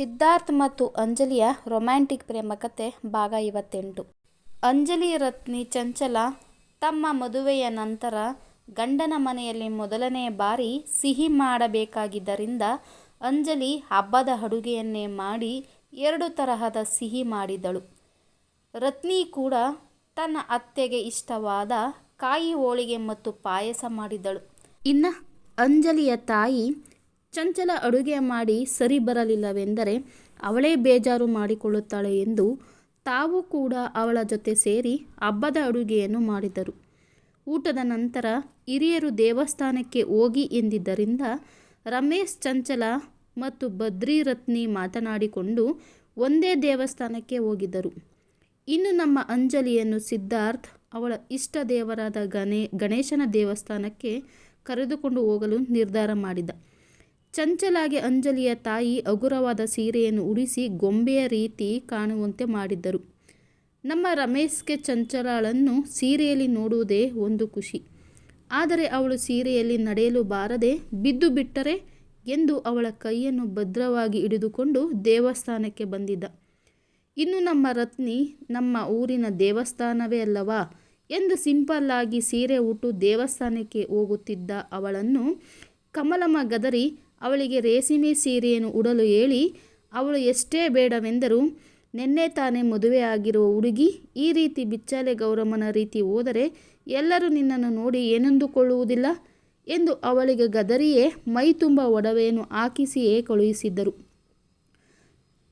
ಸಿದ್ಧಾರ್ಥ್ ಮತ್ತು ಅಂಜಲಿಯ ರೊಮ್ಯಾಂಟಿಕ್ ಪ್ರೇಮ ಕಥೆ ಭಾಗ ಐವತ್ತೆಂಟು. ಅಂಜಲಿ, ರತ್ನಿ, ಚಂಚಲ ತಮ್ಮ ಮದುವೆಯ ನಂತರ ಗಂಡನ ಮನೆಯಲ್ಲಿ ಮೊದಲನೇ ಬಾರಿ ಸಿಹಿ ಮಾಡಬೇಕಾಗಿದ್ದರಿಂದ ಅಂಜಲಿ ಹಬ್ಬದ ಅಡುಗೆಯನ್ನೇ ಮಾಡಿ ಎರಡು ತರಹದ ಸಿಹಿ ಮಾಡಿದಳು. ರತ್ನಿ ಕೂಡ ತನ್ನ ಅತ್ತೆಗೆ ಇಷ್ಟವಾದ ಕಾಯಿ ಹೋಳಿಗೆ ಮತ್ತು ಪಾಯಸ ಮಾಡಿದಳು. ಇನ್ನು ಅಂಜಲಿಯ ತಾಯಿ ಚಂಚಲ ಅಡುಗೆ ಮಾಡಿ ಸರಿ ಬರಲಿಲ್ಲವೆಂದರೆ ಅವಳೇ ಬೇಜಾರು ಮಾಡಿಕೊಳ್ಳುತ್ತಾಳೆ ಎಂದು ತಾವು ಕೂಡ ಅವಳ ಜೊತೆ ಸೇರಿ ಹಬ್ಬದ ಅಡುಗೆಯನ್ನು ಮಾಡಿದರು. ಊಟದ ನಂತರ ಹಿರಿಯರು ದೇವಸ್ಥಾನಕ್ಕೆ ಹೋಗಿ ಎಂದಿದ್ದರಿಂದ ರಮೇಶ್ ಚಂಚಲ ಮತ್ತು ಬದ್ರಿ ರತ್ನಿ ಮಾತನಾಡಿಕೊಂಡು ಒಂದೇ ದೇವಸ್ಥಾನಕ್ಕೆ ಹೋಗಿದ್ದರು. ಇನ್ನು ನಮ್ಮ ಅಂಜಲಿಯನ್ನು ಸಿದ್ಧಾರ್ಥ್ ಅವಳ ಇಷ್ಟ ದೇವರಾದ ಗಣೇ, ಗಣೇಶನ ದೇವಸ್ಥಾನಕ್ಕೆ ಕರೆದುಕೊಂಡು ಹೋಗಲು ನಿರ್ಧಾರ ಮಾಡಿದ. ಚಂಚಲಾಗೆ ಅಂಜಲಿಯ ತಾಯಿ ಹಗುರವಾದ ಸೀರೆಯನ್ನು ಉಡಿಸಿ ಗೊಂಬೆಯ ರೀತಿ ಕಾಣುವಂತೆ ಮಾಡಿದ್ದರು. ನಮ್ಮ ರಮೇಶ್ಗೆ ಚಂಚಲಾಳನ್ನು ಸೀರೆಯಲ್ಲಿ ನೋಡುವುದೇ ಒಂದು ಖುಷಿ. ಆದರೆ ಅವಳು ಸೀರೆಯಲ್ಲಿ ನಡೆಯಲು ಬಾರದೆ ಬಿದ್ದು ಬಿಟ್ಟರೆ ಎಂದು ಅವಳ ಕೈಯನ್ನು ಭದ್ರವಾಗಿ ಹಿಡಿದುಕೊಂಡು ದೇವಸ್ಥಾನಕ್ಕೆ ಬಂದಿದ್ದ. ಇನ್ನು ನಮ್ಮ ರತ್ನಿ ನಮ್ಮ ಊರಿನ ದೇವಸ್ಥಾನವೇ ಅಲ್ಲವಾ ಎಂದು ಸಿಂಪಲ್ ಆಗಿ ಸೀರೆ ಉಟ್ಟು ದೇವಸ್ಥಾನಕ್ಕೆ ಹೋಗುತ್ತಿದ್ದ ಅವಳನ್ನು ಕಮಲಮ್ಮ ಗದರಿ ಅವಳಿಗೆ ರೇಸಿಮೆ ಸೀರೆಯನ್ನು ಉಡಲು ಹೇಳಿ, ಅವಳು ಎಷ್ಟೇ ಬೇಡವೆಂದರೂ ನಿನ್ನೆ ತಾನೇ ಮದುವೆಯಾಗಿರುವ ಹುಡುಗಿ, ಈ ರೀತಿ ಬಿಚ್ಚಾಲೆ ಗೌರಮ್ಮನ ರೀತಿ ಹೋದರೆ ಎಲ್ಲರೂ ನಿನ್ನನ್ನು ನೋಡಿ ಏನೆಂದುಕೊಳ್ಳುವುದಿಲ್ಲ ಎಂದು ಅವಳಿಗೆ ಗದರಿಯೇ ಮೈ ತುಂಬ ಒಡವೆಯನ್ನು ಹಾಕಿಸಿಯೇ ಕಳುಹಿಸಿದ್ದರು.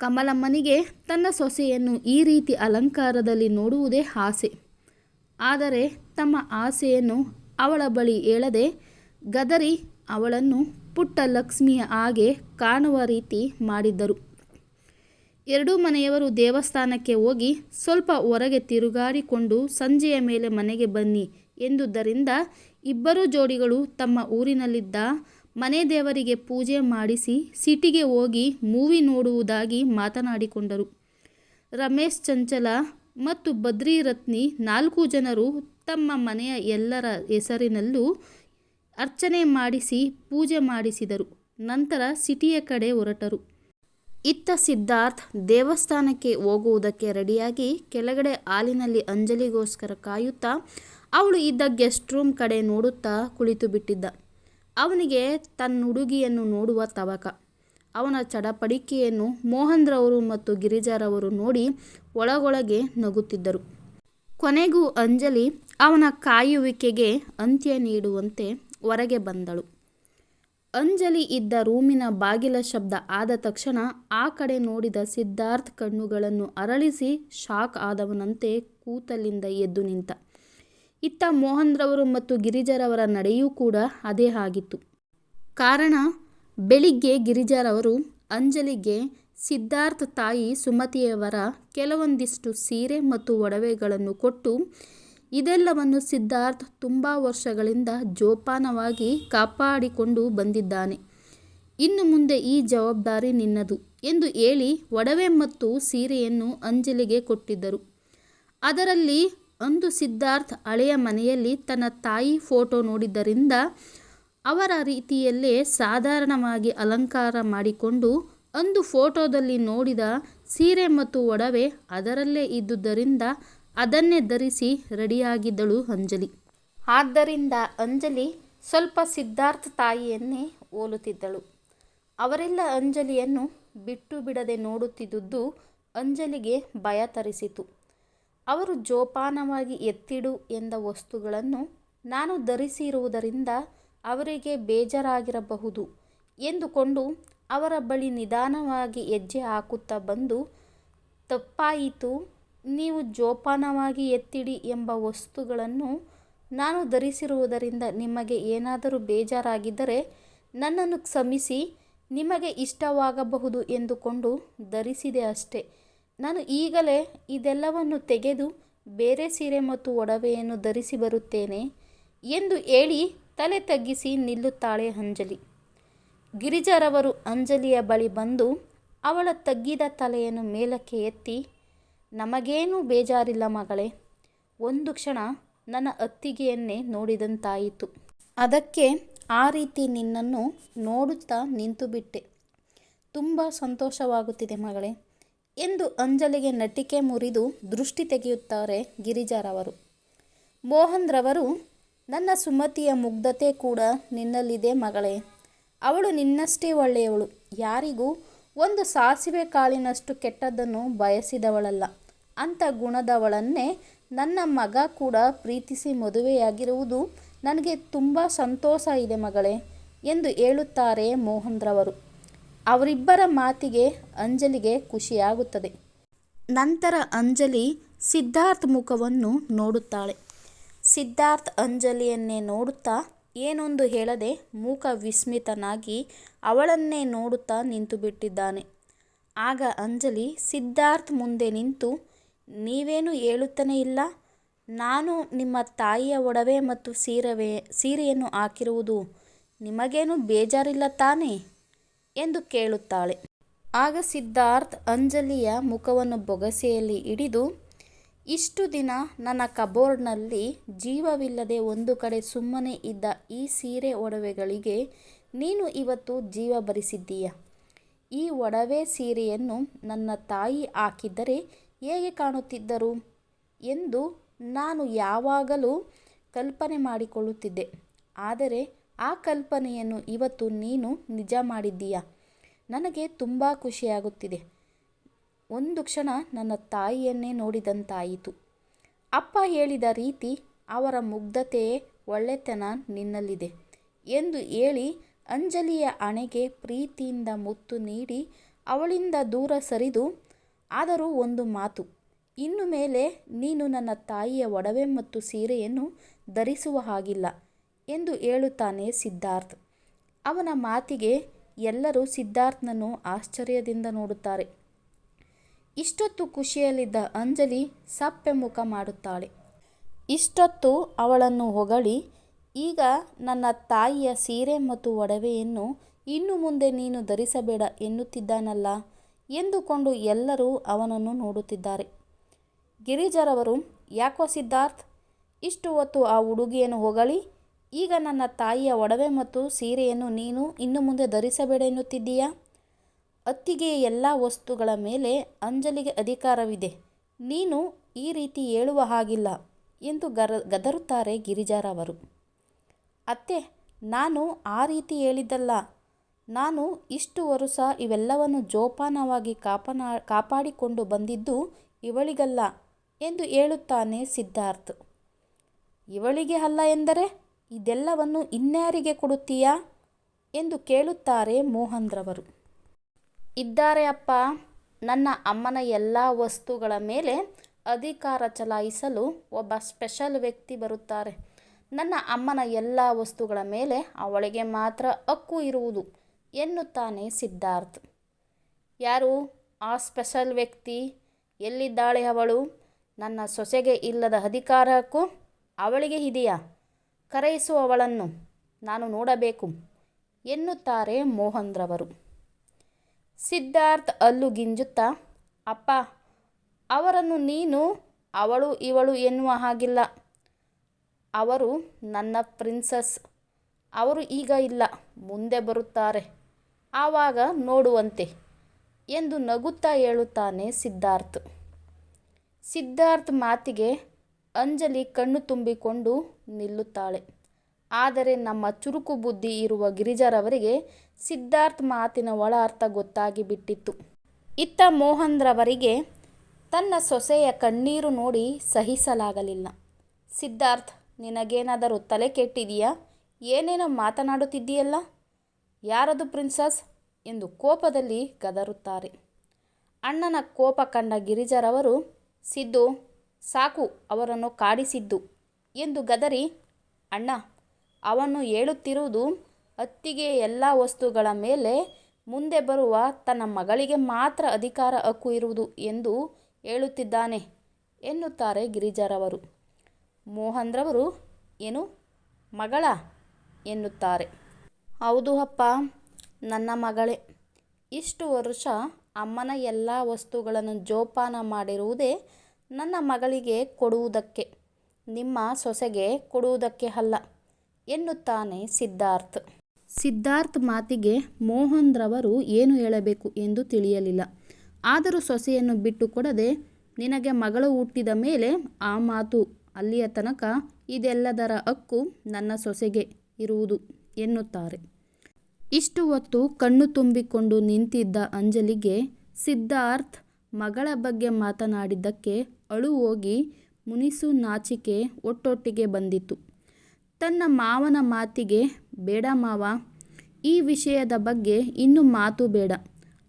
ಕಮಲಮ್ಮನಿಗೆ ತನ್ನ ಸೊಸೆಯನ್ನು ಈ ರೀತಿ ಅಲಂಕಾರದಲ್ಲಿ ನೋಡುವುದೇ ಆಸೆ. ಆದರೆ ತಮ್ಮ ಆಸೆಯನ್ನು ಅವಳ ಬಳಿ ಹೇಳದೆ ಗದರಿ ಅವಳನ್ನು ಪುಟ್ಟ ಲಕ್ಷ್ಮಿಯ ಹಾಗೆ ಕಾಣುವ ರೀತಿ ಮಾಡಿದ್ದರು. ಎರಡೂ ಮನೆಯವರು ದೇವಸ್ಥಾನಕ್ಕೆ ಹೋಗಿ ಸ್ವಲ್ಪ ಹೊರಗೆ ತಿರುಗಾಡಿಕೊಂಡು ಸಂಜೆಯ ಮೇಲೆ ಮನೆಗೆ ಬನ್ನಿ ಎಂದುದರಿಂದ ಇಬ್ಬರು ಜೋಡಿಗಳು ತಮ್ಮ ಊರಿನಲ್ಲಿದ್ದ ಮನೆ ದೇವರಿಗೆ ಪೂಜೆ ಮಾಡಿಸಿ ಸಿಟಿಗೆ ಹೋಗಿ ಮೂವಿ ನೋಡುವುದಾಗಿ ಮಾತನಾಡಿಕೊಂಡರು. ರಮೇಶ್ ಚಂಚಲ ಮತ್ತು ಬದ್ರಿ ರತ್ನಿ ನಾಲ್ಕು ಜನರು ತಮ್ಮ ಮನೆಯ ಎಲ್ಲರ ಹೆಸರಿನಲ್ಲೂ ಅರ್ಚನೆ ಮಾಡಿಸಿ ಪೂಜೆ ಮಾಡಿಸಿದರು. ನಂತರ ಸಿಟಿಯ ಕಡೆ ಹೊರಟರು. ಇತ್ತ ಸಿದ್ಧಾರ್ಥ್ ದೇವಸ್ಥಾನಕ್ಕೆ ಹೋಗುವುದಕ್ಕೆ ರೆಡಿಯಾಗಿ ಕೆಳಗಡೆ ಹಾಲಿನಲ್ಲಿ ಅಂಜಲಿಗೋಸ್ಕರ ಕಾಯುತ್ತಾ, ಅವಳು ಇದ್ದ ಗೆಸ್ಟ್ ರೂಮ್ ಕಡೆ ನೋಡುತ್ತಾ ಕುಳಿತು ಬಿಟ್ಟಿದ್ದ. ಅವನಿಗೆ ತನ್ನ ಹುಡುಗಿಯನ್ನು ನೋಡುವ ತವಕ. ಅವನ ಚಡಪಡಿಕೆಯನ್ನು ಮೋಹನ್ರವರು ಮತ್ತು ಗಿರಿಜಾರವರು ನೋಡಿ ಒಳಗೊಳಗೆ ನಗುತ್ತಿದ್ದರು. ಕೊನೆಗೂ ಅಂಜಲಿ ಅವನ ಕಾಯುವಿಕೆಗೆ ಅಂತ್ಯ ನೀಡುವಂತೆ ಹೊರಗೆ ಬಂದಳು. ಅಂಜಲಿ ಇದ್ದ ರೂಮಿನ ಬಾಗಿಲ ಶಬ್ದ ಆದ ತಕ್ಷಣ ಆ ಕಡೆ ನೋಡಿದ ಸಿದ್ಧಾರ್ಥ್ ಕಣ್ಣುಗಳನ್ನು ಅರಳಿಸಿ ಶಾಕ್ ಆದವನಂತೆ ಕೂತಲ್ಲಿಂದ ಎದ್ದು ನಿಂತ. ಇತ್ತ ಮೋಹನ್ರವರು ಮತ್ತು ಗಿರಿಜರವರ ನಡೆಯೂ ಕೂಡ ಅದೇ ಆಗಿತ್ತು. ಕಾರಣ, ಬೆಳಿಗ್ಗೆ ಗಿರಿಜಾರವರು ಅಂಜಲಿಗೆ ಸಿದ್ಧಾರ್ಥ್ ತಾಯಿ ಸುಮತಿಯವರ ಕೆಲವೊಂದಿಷ್ಟು ಸೀರೆ ಮತ್ತು ಒಡವೆಗಳನ್ನು ಕೊಟ್ಟು ಇದೆಲ್ಲವನ್ನು ಸಿದ್ಧಾರ್ಥ್ ತುಂಬ ವರ್ಷಗಳಿಂದ ಜೋಪಾನವಾಗಿ ಕಾಪಾಡಿಕೊಂಡು ಬಂದಿದ್ದಾನೆ. ಇನ್ನು ಮುಂದೆ ಈ ಜವಾಬ್ದಾರಿ ನಿನ್ನದು ಎಂದು ಹೇಳಿ ಒಡವೆ ಮತ್ತು ಸೀರೆಯನ್ನು ಅಂಜಲಿಗೆ ಕೊಟ್ಟಿದ್ದರು. ಅದರಲ್ಲಿ ಅಂದು ಸಿದ್ಧಾರ್ಥ್ ಹಳೆಯ ಮನೆಯಲ್ಲಿ ತನ್ನ ತಾಯಿ ಫೋಟೋ ನೋಡಿದ್ದರಿಂದ ಅವರ ರೀತಿಯಲ್ಲೇ ಸಾಧಾರಣವಾಗಿ ಅಲಂಕಾರ ಮಾಡಿಕೊಂಡು ಅಂದು ಫೋಟೋದಲ್ಲಿ ನೋಡಿದ ಸೀರೆ ಮತ್ತು ಒಡವೆ ಅದರಲ್ಲೇ ಇದ್ದುದರಿಂದ ಅದನ್ನೇ ಧರಿಸಿ ರೆಡಿಯಾಗಿದ್ದಳು ಅಂಜಲಿ. ಆದ್ದರಿಂದ ಅಂಜಲಿ ಸ್ವಲ್ಪ ಸಿದ್ಧಾರ್ಥ ತಾಯಿಯನ್ನೇ ಹೋಲುತ್ತಿದ್ದಳು ಅವರೆಲ್ಲ ಅಂಜಲಿಯನ್ನು ಬಿಟ್ಟು ಬಿಡದೆ ನೋಡುತ್ತಿದ್ದುದು ಅಂಜಲಿಗೆ ಭಯ ತರಿಸಿತು. ಅವರು ಜೋಪಾನವಾಗಿ ಎತ್ತಿಡು ಎಂದ ವಸ್ತುಗಳನ್ನು ನಾನು ಧರಿಸಿರುವುದರಿಂದ ಅವರಿಗೆ ಬೇಜಾರಾಗಿರಬಹುದು ಎಂದುಕೊಂಡು ಅವರ ಬಳಿ ನಿಧಾನವಾಗಿ ಹೆಜ್ಜೆ ಹಾಕುತ್ತಾ ಬಂದು ತಪ್ಪಾಯಿತು ನೀವು ಜೋಪಾನವಾಗಿ ಎತ್ತಿಡಿ ಎಂಬ ವಸ್ತುಗಳನ್ನು ನಾನು ಧರಿಸಿರುವುದರಿಂದ ನಿಮಗೆ ಏನಾದರೂ ಬೇಜಾರಾಗಿದ್ದರೆ ನನ್ನನ್ನು ಕ್ಷಮಿಸಿ, ನಿಮಗೆ ಇಷ್ಟವಾಗಬಹುದು ಎಂದುಕೊಂಡು ಧರಿಸಿದೆ ಅಷ್ಟೆ. ನಾನು ಈಗಲೇ ಇದೆಲ್ಲವನ್ನು ತೆಗೆದು ಬೇರೆ ಸೀರೆ ಮತ್ತು ಒಡವೆಯನ್ನು ಧರಿಸಿ ಬರುತ್ತೇನೆ ಎಂದು ಹೇಳಿ ತಲೆ ತಗ್ಗಿಸಿ ನಿಲ್ಲುತ್ತಾಳೆ ಅಂಜಲಿ. ಗಿರಿಜಾರವರು ಅಂಜಲಿಯ ಬಳಿ ಬಂದು ಅವಳ ತಗ್ಗಿದ ತಲೆಯನ್ನು ಮೇಲಕ್ಕೆ ಎತ್ತಿ ನಮಗೇನೂ ಬೇಜಾರಿಲ್ಲ ಮಗಳೇ. ಒಂದು ಕ್ಷಣ ನನ್ನ ಅತ್ತಿಗೆಯನ್ನೇ ನೋಡಿದಂತಾಯಿತು. ಅದಕ್ಕೆ ಆ ರೀತಿ ನಿನ್ನನ್ನು ನೋಡುತ್ತಾ ನಿಂತುಬಿಟ್ಟೆ ತುಂಬ ಸಂತೋಷವಾಗುತ್ತಿದೆ ಮಗಳೇ ಎಂದು ಅಂಜಲಿಗೆ ನಟಿಕೆ ಮುರಿದು ದೃಷ್ಟಿ ತೆಗೆಯುತ್ತಾರೆ ಗಿರಿಜಾರವರು. ಮೋಹನ್ ರವರು ನನ್ನ ಸುಮತಿಯ ಮುಗ್ಧತೆ ಕೂಡ ನಿನ್ನಲ್ಲಿದೆ ಮಗಳೇ. ಅವಳು ನಿನ್ನಷ್ಟೇ ಒಳ್ಳೆಯವಳು. ಯಾರಿಗೂ ಒಂದು ಸಾಸಿವೆ ಕಾಳಿನಷ್ಟು ಕೆಟ್ಟದ್ದನ್ನು ಬಯಸಿದವಳಲ್ಲ. ಅಂಥ ಗುಣದವಳನ್ನೇ ನನ್ನ ಮಗ ಕೂಡ ಪ್ರೀತಿಸಿ ಮದುವೆಯಾಗಿರುವುದು ನನಗೆ ತುಂಬ ಸಂತೋಷ ಇದೆ ಮಗಳೇ ಎಂದು ಹೇಳುತ್ತಾರೆ ಮೋಹನ್ರವರು. ಅವರಿಬ್ಬರ ಮಾತಿಗೆ ಅಂಜಲಿಗೆ ಖುಷಿಯಾಗುತ್ತದೆ. ನಂತರ ಅಂಜಲಿ ಸಿದ್ಧಾರ್ಥ್ ಮುಖವನ್ನು ನೋಡುತ್ತಾಳೆ. ಸಿದ್ಧಾರ್ಥ್ ಅಂಜಲಿಯನ್ನೇ ನೋಡುತ್ತಾ ಏನೊಂದು ಹೇಳದೆ ಮೂಕ ವಿಸ್ಮಿತನಾಗಿ ಅವಳನ್ನೇ ನೋಡುತ್ತಾ ನಿಂತು ಬಿಟ್ಟಿದ್ದಾನೆ ಆಗ ಅಂಜಲಿ ಸಿದ್ಧಾರ್ಥ್ ಮುಂದೆ ನಿಂತು, ನೀವೇನು ಹೇಳುತ್ತಲೇ ಇಲ್ಲ? ನಾನು ನಿಮ್ಮ ತಾಯಿಯ ಒಡವೆ ಮತ್ತು ಸೀರವೆ, ಸೀರೆಯನ್ನು ಹಾಕಿರುವುದು ನಿಮಗೇನು ಬೇಜಾರಿಲ್ಲ ತಾನೇ? ಎಂದು ಕೇಳುತ್ತಾಳೆ. ಆಗ ಸಿದ್ಧಾರ್ಥ್ ಅಂಜಲಿಯ ಮುಖವನ್ನು ಬೊಗಸೆಯಲ್ಲಿ ಹಿಡಿದು ಇಷ್ಟು ದಿನ ನನ್ನ ಕಬೋರ್ಡ್ನಲ್ಲಿ ಜೀವವಿಲ್ಲದೆ ಒಂದು ಕಡೆ ಸುಮ್ಮನೆ ಇದ್ದ ಈ ಸೀರೆ ಒಡವೆಗಳಿಗೆ ನೀನು ಇವತ್ತು ಜೀವ ಬರಿಸಿದ್ದೀಯ ಈ ಒಡವೆ ಸೀರೆಯನ್ನು ನನ್ನ ತಾಯಿ ಹಾಕಿದ್ದರೆ ಹೇಗೆ ಕಾಣುತ್ತಿದ್ದರು? ಎಂದು ನಾನು ಯಾವಾಗಲೂ ಕಲ್ಪನೆ ಮಾಡಿಕೊಳ್ಳುತ್ತಿದ್ದೆ. ಆದರೆ ಆ ಕಲ್ಪನೆಯನ್ನು ಇವತ್ತು ನೀನು ನಿಜ ಮಾಡಿದ್ದೀಯ? ನನಗೆ ತುಂಬ ಖುಷಿಯಾಗುತ್ತಿದೆ. ಒಂದು ಕ್ಷಣ ನನ್ನ ತಾಯಿಯನ್ನೇ ನೋಡಿದಂತಾಯಿತು. ಅಪ್ಪ ಹೇಳಿದ ರೀತಿ ಅವರ ಮುಗ್ಧತೆಯೇ ಒಳ್ಳೆತನ ನಿನ್ನಲ್ಲಿದೆ ಎಂದು ಹೇಳಿ ಅಂಜಲಿಯ ಹಣೆಗೆ ಪ್ರೀತಿಯಿಂದ ಮುತ್ತು ನೀಡಿ ಅವಳಿಂದ ದೂರ ಸರಿದು, ಆದರೂ ಒಂದು ಮಾತು, ಇನ್ನು ಮೇಲೆ ನೀನು ನನ್ನ ತಾಯಿಯ ಒಡವೆ ಮತ್ತು ಸೀರೆಯನ್ನು ಧರಿಸುವ ಹಾಗಿಲ್ಲ ಎಂದು ಹೇಳುತ್ತಾನೆ ಸಿದ್ಧಾರ್ಥ್. ಅವನ ಮಾತಿಗೆ ಎಲ್ಲರೂ ಸಿದ್ಧಾರ್ಥ್ನನ್ನು ಆಶ್ಚರ್ಯದಿಂದ ನೋಡುತ್ತಾರೆ. ಇಷ್ಟೊತ್ತು ಖುಷಿಯಲ್ಲಿದ್ದ ಅಂಜಲಿ ಸಪ್ಪೆ ಮುಖ ಮಾಡುತ್ತಾಳೆ. ಇಷ್ಟೊತ್ತು ಅವಳನ್ನು ಹೊಗಳಿ, ಈಗ ನನ್ನ ತಾಯಿಯ ಸೀರೆ ಮತ್ತು ಒಡವೆಯನ್ನು ಇನ್ನು ಮುಂದೆ ನೀನು ಧರಿಸಬೇಡ ಎನ್ನುತ್ತಿದ್ದಾನಲ್ಲ ಎಂದುಕೊಂಡು ಎಲ್ಲರೂ ಅವನನ್ನು ನೋಡುತ್ತಿದ್ದಾರೆ. ಗಿರಿಜರವರು, ಯಾಕೋ ಸಿದ್ಧಾರ್ಥ್, ಇಷ್ಟು ಹೊತ್ತು ಆ ಹುಡುಗಿಯನ್ನು ಹೊಗಳಿ, ಈಗ ನನ್ನ ತಾಯಿಯ ಒಡವೆ ಮತ್ತು ಸೀರೆಯನ್ನು ನೀನು ಇನ್ನು ಮುಂದೆ ಧರಿಸಬೇಡ ಎನ್ನುತ್ತಿದ್ದೀಯಾ? ಅತ್ತಿಗೆ ಎಲ್ಲ ವಸ್ತುಗಳ ಮೇಲೆ ಅಂಜಲಿಗೆ ಅಧಿಕಾರವಿದೆ. ನೀನು ಈ ರೀತಿ ಹೇಳುವ ಹಾಗಿಲ್ಲ ಎಂದು ಗರ, ಗದರುತ್ತಾರೆ ಗಿರಿಜಾರವರು. ಅತ್ತೆ, ನಾನು ಆ ರೀತಿ ಹೇಳಿದ್ದಲ್ಲ. ನಾನು ಇಷ್ಟು ವರುಷ ಇವೆಲ್ಲವನ್ನು ಜೋಪಾನವಾಗಿ ಕಾಪನಾ, ಕಾಪಾಡಿಕೊಂಡು ಬಂದಿದ್ದು ಇವಳಿಗಲ್ಲ ಎಂದು ಹೇಳುತ್ತಾನೆ ಸಿದ್ಧಾರ್ಥ್. ಇವಳಿಗೆ ಅಲ್ಲ ಎಂದರೆ ಇದೆಲ್ಲವನ್ನು ಇನ್ಯಾರಿಗೆ ಕೊಡುತ್ತೀಯಾ? ಎಂದು ಕೇಳುತ್ತಾರೆ ಮೋಹನ್ ರವರು ಇದ್ದಾರೆ ಅಪ್ಪ, ನನ್ನ ಅಮ್ಮನ ಎಲ್ಲ ವಸ್ತುಗಳ ಮೇಲೆ ಅಧಿಕಾರ ಚಲಾಯಿಸಲು ಒಬ್ಬ ಸ್ಪೆಷಲ್ ವ್ಯಕ್ತಿ ಬರುತ್ತಾರೆ. ನನ್ನ ಅಮ್ಮನ ಎಲ್ಲ ವಸ್ತುಗಳ ಮೇಲೆ ಅವಳಿಗೆ ಮಾತ್ರ ಹಕ್ಕು ಇರುವುದು ಎನ್ನುತ್ತಾನೆ ಸಿದ್ಧಾರ್ಥ್. ಯಾರು? ಆ ಸ್ಪೆಷಲ್ ವ್ಯಕ್ತಿ? ಎಲ್ಲಿದ್ದಾಳೆ ಅವಳು? ನನ್ನ ಸೊಸೆಗೆ ಇಲ್ಲದ ಅಧಿಕಾರ ಹಕ್ಕು ಅವಳಿಗೆ ಇದೆಯಾ? ಕರೆಯಿಸು ಅವಳನ್ನು, ನಾನು ನೋಡಬೇಕು, ಎನ್ನುತ್ತಾರೆ ಮೋಹನ್ ರವರು ಸಿದ್ಧಾರ್ಥ್ ಅಲ್ಲು ಗಿಂಜುತ್ತಾ, ಅಪ್ಪ, ಅವರನ್ನು ನೀನು, ಅವಳು ಇವಳು ಎನ್ನುವ ಹಾಗಿಲ್ಲ. ಅವರು ನನ್ನ ಪ್ರಿನ್ಸಸ್. ಅವರು ಈಗ ಇಲ್ಲ, ಮುಂದೆ ಬರುತ್ತಾರೆ. ಆವಾಗ ನೋಡುವಂತೆ ಎಂದು ನಗುತ್ತಾ ಹೇಳುತ್ತಾನೆ ಸಿದ್ಧಾರ್ಥ್. ಸಿದ್ಧಾರ್ಥ್ ಮಾತಿಗೆ ಅಂಜಲಿ ಕಣ್ಣು ತುಂಬಿಕೊಂಡು ನಿಲ್ಲುತ್ತಾಳೆ. ಆದರೆ ನಮ್ಮ ಚುರುಕು ಬುದ್ಧಿ ಇರುವ ಗಿರಿಜರವರಿಗೆ ಸಿದ್ಧಾರ್ಥ್ ಮಾತಿನ ಒಳ ಅರ್ಥ ಗೊತ್ತಾಗಿ ಬಿಟ್ಟಿತ್ತು. ಇತ್ತ ಮೋಹನ್ರವರಿಗೆ ತನ್ನ ಸೊಸೆಯ ಕಣ್ಣೀರು ನೋಡಿ ಸಹಿಸಲಾಗಲಿಲ್ಲ. ಸಿದ್ಧಾರ್ಥ್, ನಿನಗೇನಾದರೂ ತಲೆ ಕೆಟ್ಟಿದೆಯಾ? ಏನೇನೋ ಮಾತನಾಡುತ್ತಿದ್ದೀಯಲ್ಲ? ಯಾರದು ಪ್ರಿನ್ಸಸ್? ಎಂದು ಕೋಪದಲ್ಲಿ ಗದರುತ್ತಾರೆ. ಅಣ್ಣನ ಕೋಪ ಕಂಡ ಗಿರಿಜರವರು, ಸಿದ್ದು, ಸಾಕು, ಅವರನ್ನು ಕಾಡಿಸಿದ್ದು ಎಂದು ಗದರಿ, ಅಣ್ಣ, ಅವನು ಹೇಳುತ್ತಿರುವುದು ಅತ್ತಿಗೆ ಎಲ್ಲ ವಸ್ತುಗಳ ಮೇಲೆ ಮುಂದೆ ಬರುವ ತನ್ನ ಮಗಳಿಗೆ ಮಾತ್ರ ಅಧಿಕಾರ ಹಕ್ಕು ಇರುವುದು ಎಂದು ಹೇಳುತ್ತಿದ್ದಾನೆ ಎನ್ನುತ್ತಾರೆ ಗಿರಿಜಾರವರು. ಮೋಹನ್ರವರು ಏನು? ಮಗಳ ಎನ್ನುತ್ತಾರೆ. ಹೌದು ಅಪ್ಪ, ನನ್ನ ಮಗಳೇ. ಇಷ್ಟು ವರ್ಷ ಅಮ್ಮನ ಎಲ್ಲ ವಸ್ತುಗಳನ್ನು ಜೋಪಾನ ಮಾಡಿರುವುದೇ ನನ್ನ ಮಗಳಿಗೆ ಕೊಡುವುದಕ್ಕೆ, ನಿಮ್ಮ ಸೊಸೆಗೆ ಕೊಡುವುದಕ್ಕೆ ಅಲ್ಲ, ಎನ್ನುತ್ತಾನೆ ಸಿದ್ಧಾರ್ಥ್. ಸಿದ್ಧಾರ್ಥ್ ಮಾತಿಗೆ ಮೋಹನ್ರವರು ಏನು ಹೇಳಬೇಕು ಎಂದು ತಿಳಿಯಲಿಲ್ಲ. ಆದರೂ ಸೊಸೆಯನ್ನು ಬಿಟ್ಟು ಕೊಡದೆ ನಿನಗೆ ಮಗಳು ಹುಟ್ಟಿದ ಮೇಲೆ ಆ ಮಾತು ಅಲ್ಲಿಯ ತನಕ ಇದೆಲ್ಲದರ ಹಕ್ಕು ನನ್ನ ಸೊಸೆಗೆ ಇರುವುದು ಎನ್ನುತ್ತಾರೆ. ಇಷ್ಟು ಹೊತ್ತು ಕಣ್ಣು ತುಂಬಿಕೊಂಡು ನಿಂತಿದ್ದ ಅಂಜಲಿಗೆ ಸಿದ್ಧಾರ್ಥ್ ಮಗಳ ಬಗ್ಗೆ ಮಾತನಾಡಿದ್ದಕ್ಕೆ ಅಳು ಹೋಗಿ ಮುನಿಸು ನಾಚಿಕೆ ಒಟ್ಟೊಟ್ಟಿಗೆ ಬಂದಿತ್ತು. ತನ್ನ ಮಾವನ ಮಾತಿಗೆ ಬೇಡ ಮಾವ, ಈ ವಿಷಯದ ಬಗ್ಗೆ ಇನ್ನು ಮಾತು ಬೇಡ.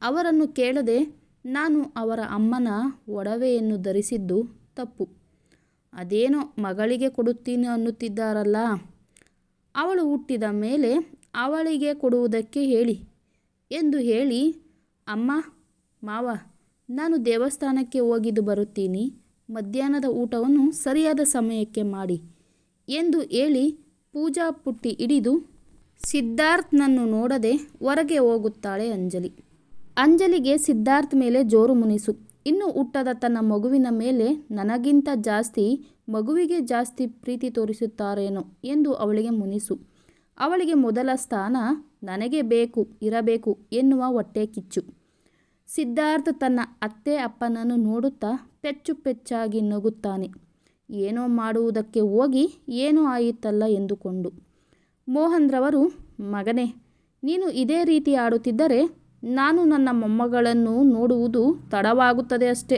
ಅವರನ್ನು ಕೇಳದೆ ನಾನು ಅವರ ಅಮ್ಮನ ಒಡವೆಯನ್ನು ಧರಿಸಿದ್ದು ತಪ್ಪು. ಅದೇನೋ ಮಗಳಿಗೆ ಕೊಡುತ್ತೀನಿ ಅನ್ನುತ್ತಿದ್ದಾರಲ್ಲ. ಅವಳು ಹುಟ್ಟಿದ ಮೇಲೆ ಅವಳಿಗೆ ಕೊಡುವುದಕ್ಕೆ ಹೇಳಿ ಎಂದು ಹೇಳಿ ಅಮ್ಮ, ಮಾವ ನಾನು ದೇವಸ್ಥಾನಕ್ಕೆ ಹೋಗಿದ್ದು ಬರುತ್ತೀನಿ. ಮಧ್ಯಾಹ್ನದ ಊಟವನ್ನು ಸರಿಯಾದ ಸಮಯಕ್ಕೆ ಮಾಡಿ ಎಂದು ಹೇಳಿ ಪೂಜಾ ಪುಟ್ಟಿ ಹಿಡಿದು ಸಿದ್ಧಾರ್ಥ್ನನ್ನು ನೋಡದೆ ಹೊರಗೆ ಹೋಗುತ್ತಾಳೆ ಅಂಜಲಿ. ಅಂಜಲಿಗೆ ಸಿದ್ಧಾರ್ಥ್ ಮೇಲೆ ಜೋರು ಮುನಿಸು. ಇನ್ನು ಹುಟ್ಟದ ತನ್ನ ಮಗುವಿನ ಮೇಲೆ ನನಗಿಂತ ಜಾಸ್ತಿ ಮಗುವಿಗೆ ಜಾಸ್ತಿ ಪ್ರೀತಿ ತೋರಿಸುತ್ತಾರೇನೋ ಎಂದು ಅವಳಿಗೆ ಮುನಿಸು. ಅವಳಿಗೆ ಮೊದಲ ಸ್ಥಾನ ನನಗೆ ಬೇಕು, ಇರಬೇಕು ಎನ್ನುವ ಹೊಟ್ಟೆ ಕಿಚ್ಚು ಸಿದ್ಧಾರ್ಥ್ ತನ್ನ ಅತ್ತೆ ಅಪ್ಪನನ್ನು ನೋಡುತ್ತಾ ಪೆಚ್ಚು ಪೆಚ್ಚಾಗಿ ನಗುತ್ತಾನೆ ಏನೋ ಮಾಡುವುದಕ್ಕೆ ಹೋಗಿ ಏನೋ ಆಯಿತಲ್ಲ ಎಂದುಕೊಂಡು. ಮೋಹನ್ ರವರು ಮಗನೇ, ನೀನು ಇದೇ ರೀತಿ ಆಡುತ್ತಿದ್ದರೆ ನಾನು ನನ್ನ ಮೊಮ್ಮಗಳನ್ನು ನೋಡುವುದು ತಡವಾಗುತ್ತದೆ ಅಷ್ಟೇ.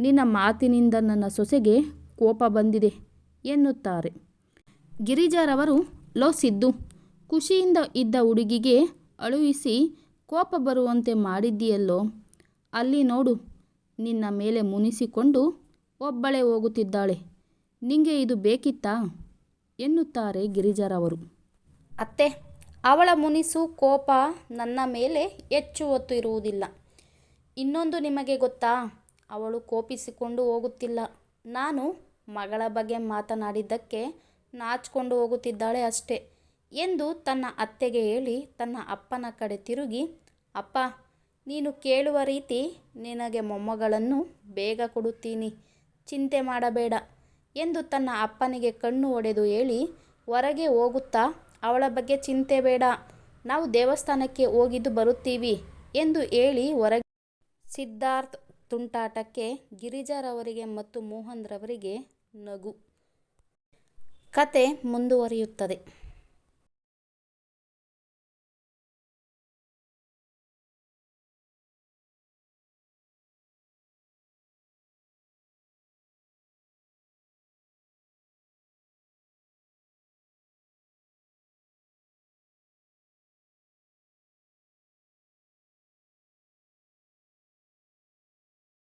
ನಿನ್ನ ಮಾತಿನಿಂದ ನನ್ನ ಸೊಸೆಗೆ ಕೋಪ ಬಂದಿದೆ ಎನ್ನುತ್ತಾರೆ. ಗಿರಿಜಾರವರು ಲೋ ಸಿದ್ದು, ಖುಷಿಯಿಂದ ಇದ್ದ ಹುಡುಗಿಗೆ ಅಳುಹಿಸಿ ಕೋಪ ಬರುವಂತೆ ಮಾಡಿದ್ದೀಯಲ್ಲೋ, ಅಲ್ಲಿ ನೋಡು ನಿನ್ನ ಮೇಲೆ ಮುನಿಸಿಕೊಂಡು ಒಬ್ಬಳೇ ಹೋಗುತ್ತಿದ್ದಾಳೆ. ನಿಂಗೆ ಇದು ಬೇಕಿತ್ತಾ ಎನ್ನುತ್ತಾರೆ ಗಿರಿಜಾರವರು. ಅತ್ತೆ, ಅವಳ ಮುನಿಸು ಕೋಪ ನನ್ನ ಮೇಲೆ ಹೆಚ್ಚು ಹೊತ್ತು ಇರುವುದಿಲ್ಲ. ಇನ್ನೊಂದು ನಿಮಗೆ ಗೊತ್ತಾ, ಅವಳು ಕೋಪಿಸಿಕೊಂಡು ಹೋಗುತ್ತಿಲ್ಲ. ನಾನು ಮಗಳ ಬಗ್ಗೆ ಮಾತನಾಡಿದ್ದಕ್ಕೆ ನಾಚಿಕೊಂಡು ಹೋಗುತ್ತಿದ್ದಾಳೆ ಅಷ್ಟೇ ಎಂದು ತನ್ನ ಅತ್ತೆಗೆ ಹೇಳಿ ತನ್ನ ಅಪ್ಪನ ಕಡೆ ತಿರುಗಿ ಅಪ್ಪ, ನೀನು ಕೇಳುವ ರೀತಿ ನಿನಗೆ ಮೊಮ್ಮಗಳನ್ನು ಬೇಗ ಕೊಡುತ್ತೀನಿ ಚಿಂತೆ ಮಾಡಬೇಡ ಎಂದು ತನ್ನ ಅಪ್ಪನಿಗೆ ಕಣ್ಣು ಒಡೆದು ಹೇಳಿ ಹೊರಗೆ ಹೋಗುತ್ತಾ ಅವಳ ಬಗ್ಗೆ ಚಿಂತೆ ಬೇಡ, ನಾವು ದೇವಸ್ಥಾನಕ್ಕೆ ಹೋಗಿದ್ದು ಬರುತ್ತೀವಿ ಎಂದು ಹೇಳಿ ಹೊರಗೆ ಸಿದ್ಧಾರ್ಥ್ ತುಂಟಾಟಕ್ಕೆ ಗಿರಿಜಾರವರಿಗೆ ಮತ್ತು ಮೋಹನ್ ರವರಿಗೆ ನಗು. ಕತೆ ಮುಂದುವರಿಯುತ್ತದೆ.